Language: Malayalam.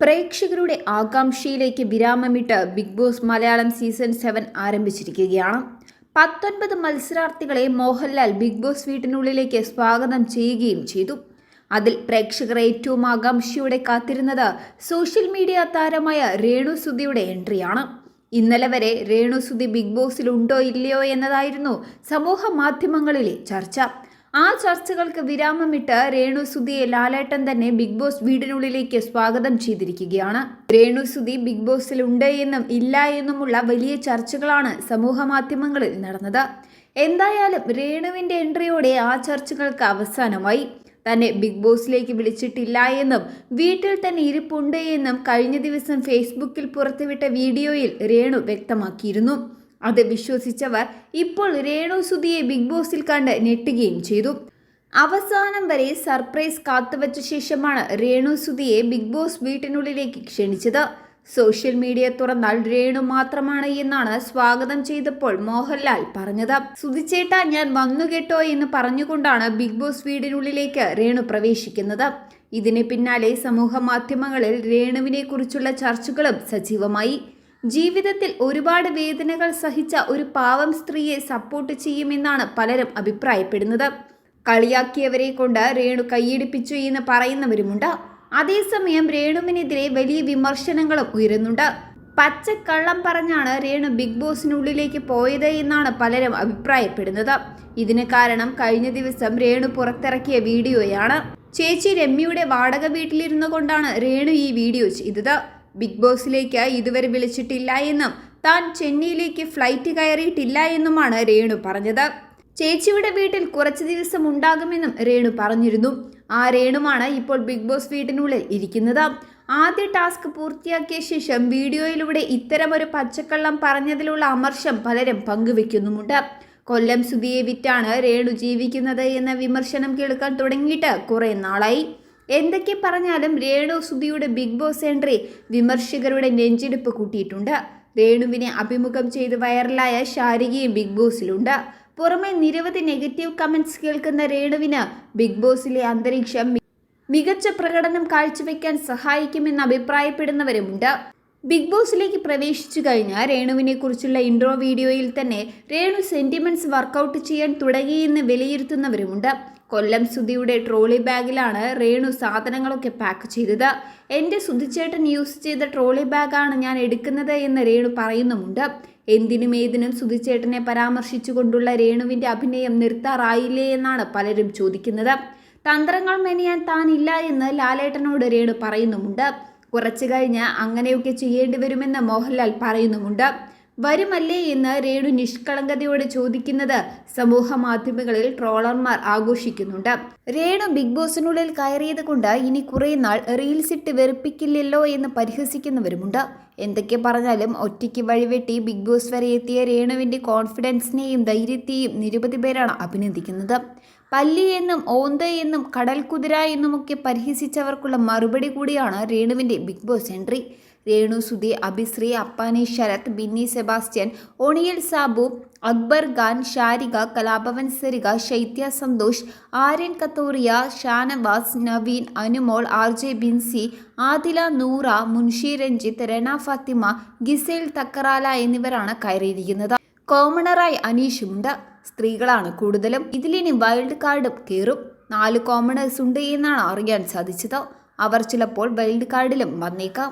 പ്രേക്ഷകരുടെ ആകാംക്ഷയിലേക്ക് വിരാമമിട്ട് Big Boss Malayalam season seven ആരംഭിച്ചിരിക്കുകയാണ്. പത്തൊൻപത് മത്സരാർത്ഥികളെ മോഹൻലാൽ ബിഗ് ബോസ് വീട്ടിനുള്ളിലേക്ക് സ്വാഗതം ചെയ്യുകയും ചെയ്തു. അതിൽ പ്രേക്ഷകർ ഏറ്റവും ആകാംക്ഷയോടെ കാത്തിരുന്നത് സോഷ്യൽ മീഡിയ താരമായ രേണു സുധിയുടെ എൻട്രിയാണ്. ഇന്നലെ വരെ രേണു സുധി ബിഗ് ബോസിൽ ഉണ്ടോ ഇല്ലയോ എന്നതായിരുന്നു സമൂഹ മാധ്യമങ്ങളിലെ ചർച്ച. ആ ചർച്ചകൾക്ക് വിരാമമിട്ട് രേണു സുധിയെ ലാലേട്ടൻ തന്നെ ബിഗ് ബോസ് വീടിനുള്ളിലേക്ക് സ്വാഗതം ചെയ്തിരിക്കുകയാണ്. രേണു സുധി ബിഗ് ബോസിൽ ഉണ്ട് എന്നും ഇല്ല എന്നുമുള്ള വലിയ ചർച്ചകളാണ് സമൂഹ മാധ്യമങ്ങളിൽ നടന്നത്. എന്തായാലും രേണുവിന്റെ എൻട്രിയോടെ ആ ചർച്ചകൾക്ക് അവസാനമായി. തന്നെ ബിഗ് ബോസിലേക്ക് വിളിച്ചിട്ടില്ല എന്നും വീട്ടിൽ തന്നെ ഇരിപ്പുണ്ട് എന്നും കഴിഞ്ഞ ദിവസം ഫേസ്ബുക്കിൽ പുറത്തുവിട്ട വീഡിയോയിൽ രേണു വ്യക്തമാക്കിയിരുന്നു. അത് വിശ്വസിച്ചവർ ഇപ്പോൾ രേണു സുധിയെ ബിഗ് ബോസിൽ കണ്ട് ഞെട്ടുകയും ചെയ്തു. അവസാനം വരെ സർപ്രൈസ് കാത്തുവച്ച ശേഷമാണ് രേണു സുധിയെ ബിഗ് ബോസ് വീട്ടിനുള്ളിലേക്ക് ക്ഷണിച്ചത്. സോഷ്യൽ മീഡിയ തുറന്നാൽ രേണു മാത്രമാണ് എന്നാണ് സ്വാഗതം ചെയ്തപ്പോൾ മോഹൻലാൽ പറഞ്ഞത്. സുധിച്ചേട്ട ഞാൻ വന്നു കേട്ടോ എന്ന് പറഞ്ഞുകൊണ്ടാണ് ബിഗ് ബോസ് വീടിനുള്ളിലേക്ക് രേണു പ്രവേശിക്കുന്നത്. ഇതിന് പിന്നാലെ സമൂഹ മാധ്യമങ്ങളിൽ രേണുവിനെ കുറിച്ചുള്ള ചർച്ചകളും സജീവമായി. ജീവിതത്തിൽ ഒരുപാട് വേദനകൾ സഹിച്ച ഒരു പാവം സ്ത്രീയെ സപ്പോർട്ട് ചെയ്യുമെന്നാണ് പലരും അഭിപ്രായപ്പെടുന്നത്. കളിയാക്കിയവരെ കൊണ്ട് രേണു കൈയടിപ്പിച്ചു എന്ന് പറയുന്നവരുമുണ്ട്. അതേസമയം രേണുവിനെതിരെ വലിയ വിമർശനങ്ങളും ഉയരുന്നുണ്ട്. പച്ചക്കള്ളം പറഞ്ഞാണ് രേണു ബിഗ് ബോസിനുള്ളിലേക്ക് പോയത് എന്നാണ് പലരും അഭിപ്രായപ്പെടുന്നത്. ഇതിന് കാരണം കഴിഞ്ഞ ദിവസം രേണു പുറത്തിറക്കിയ വീഡിയോയാണ്. ചേച്ചി രമ്യയുടെ വാടക വീട്ടിലിരുന്നു കൊണ്ടാണ് രേണു ഈ വീഡിയോ ചെയ്തത്. ബിഗ് ബോസിലേക്ക് ഇതുവരെ വിളിച്ചിട്ടില്ല എന്നും താൻ ചെന്നൈയിലേക്ക് ഫ്ലൈറ്റ് കയറിയിട്ടില്ല എന്നുമാണ് രേണു പറഞ്ഞത്. ചേച്ചിയുടെ വീട്ടിൽ കുറച്ച് ദിവസം ഉണ്ടാകുമെന്നും രേണു പറഞ്ഞിരുന്നു. ആ രേണുമാണ് ഇപ്പോൾ ബിഗ് ബോസ് വീട്ടിനുള്ളിൽ ഇരിക്കുന്നത്. ആദ്യ ടാസ്ക് പൂർത്തിയാക്കിയ ശേഷം വീഡിയോയിലൂടെ ഇത്തരമൊരു പച്ചക്കള്ളം പറഞ്ഞതിലുള്ള അമർഷം പലരും പങ്കുവെക്കുന്നുമുണ്ട്. കൊല്ലം സുധിയെ വിറ്റാണ് രേണു ജീവിക്കുന്നത് എന്ന വിമർശനം കേൾക്കാൻ തുടങ്ങിയിട്ട് കുറെ നാളായി. എന്തൊക്കെ പറഞ്ഞാലും രേണു സുധിയുടെ ബിഗ് ബോസ് എൻട്രി വിമർശകരുടെ നെഞ്ചിടിപ്പ് കൂട്ടിയിട്ടുണ്ട്. രേണുവിനെ അഭിമുഖം ചെയ്ത് വൈറലായ ശാരികയും ബിഗ് ബോസിലുണ്ട്. പുറമെ നിരവധി നെഗറ്റീവ് കമൻസ് കേൾക്കുന്ന രേണുവിന് ബിഗ് ബോസിലെ അന്തരീക്ഷം മികച്ച പ്രകടനം കാഴ്ചവെക്കാൻ സഹായിക്കുമെന്ന് അഭിപ്രായപ്പെടുന്നവരുമുണ്ട്. ബിഗ് ബോസിലേക്ക് പ്രവേശിച്ചു കഴിഞ്ഞ രേണുവിനെ കുറിച്ചുള്ള ഇൻട്രോ വീഡിയോയിൽ തന്നെ രേണു സെന്റിമെന്റ്സ് വർക്കൗട്ട് ചെയ്യാൻ തുടങ്ങിയെന്ന് വിലയിരുത്തുന്നവരുമുണ്ട്. കൊല്ലം സുധിയുടെ ട്രോളി ബാഗിലാണ് രേണു സാധനങ്ങളൊക്കെ പാക്ക് ചെയ്തത്. എന്റെ സുധിച്ചേട്ടൻ യൂസ് ചെയ്ത ട്രോളി ബാഗാണ് ഞാൻ എടുക്കുന്നത് എന്ന് രേണു പറയുന്നുമുണ്ട്. എന്തിനും ഏതിനും സുധിച്ചേട്ടനെ പരാമർശിച്ചുകൊണ്ടുള്ള രേണുവിന്റെ അഭിനയം നിർത്താറായില്ലേ എന്നാണ് പലരും ചോദിക്കുന്നത്. തന്ത്രങ്ങൾ മെനയാൻ താനില്ല എന്ന് ലാലേട്ടനോട് രേണു പറയുന്നുമുണ്ട്. കുറച്ചു കഴിഞ്ഞ് അങ്ങനെയൊക്കെ ചെയ്യേണ്ടി വരുമെന്ന് മോഹൻലാൽ പറയുന്നുമുണ്ട്. വരുമല്ലേ എന്ന് രേണു നിഷ്കളങ്കതയോട് ചോദിക്കുന്നത് സമൂഹ മാധ്യമങ്ങളിൽ ട്രോളർമാർ ആഘോഷിക്കുന്നുണ്ട്. രേണു ബിഗ് ബോസിനുള്ളിൽ കയറിയത് കൊണ്ട് ഇനി കുറേ നാൾ റീൽസ് ഇട്ട് വെറുപ്പിക്കില്ലല്ലോ എന്ന് പരിഹസിക്കുന്നവരുമുണ്ട്. എന്തൊക്കെ പറഞ്ഞാലും ഒറ്റയ്ക്ക് വഴിവെട്ടി ബിഗ് ബോസ് വരെ എത്തിയ രേണുവിന്റെ കോൺഫിഡൻസിനെയും ധൈര്യത്തെയും നിരവധി പേരാണ് അഭിനന്ദിക്കുന്നത്. പല്ലി എന്നും ഓന്ത എന്നും കടൽ കുതിര എന്നുമൊക്കെ പരിഹസിച്ചവർക്കുള്ള മറുപടി കൂടിയാണ് രേണുവിന്റെ Bigg Boss entry. Renu Sudhi Abhishree Appani Sarath Binny Sebastian Oneal Sabu Akbar Khan Sharika Kalabhavan Sarika Shaitya Santhosh Aryan Kathoria Shanavas Naveen Anumol R J Binsy Adhila Noora Munshi Ranjith Rana Fathima Gizele തക്കറാല എന്നിവരാണ് കയറിയിരിക്കുന്നത്. കോമണറായി ഉണ്ട് സ്ത്രീകളാണ് കൂടുതലും. ഇതിലിനി വൈൽഡ് കാർഡും കയറും. നാല് കോമണേഴ്സ് ഉണ്ട് എന്നാണ് അറിയാൻ സാധിച്ചത്. അവർ ചിലപ്പോൾ വൈൽഡ് കാർഡിലും വന്നേക്കാം.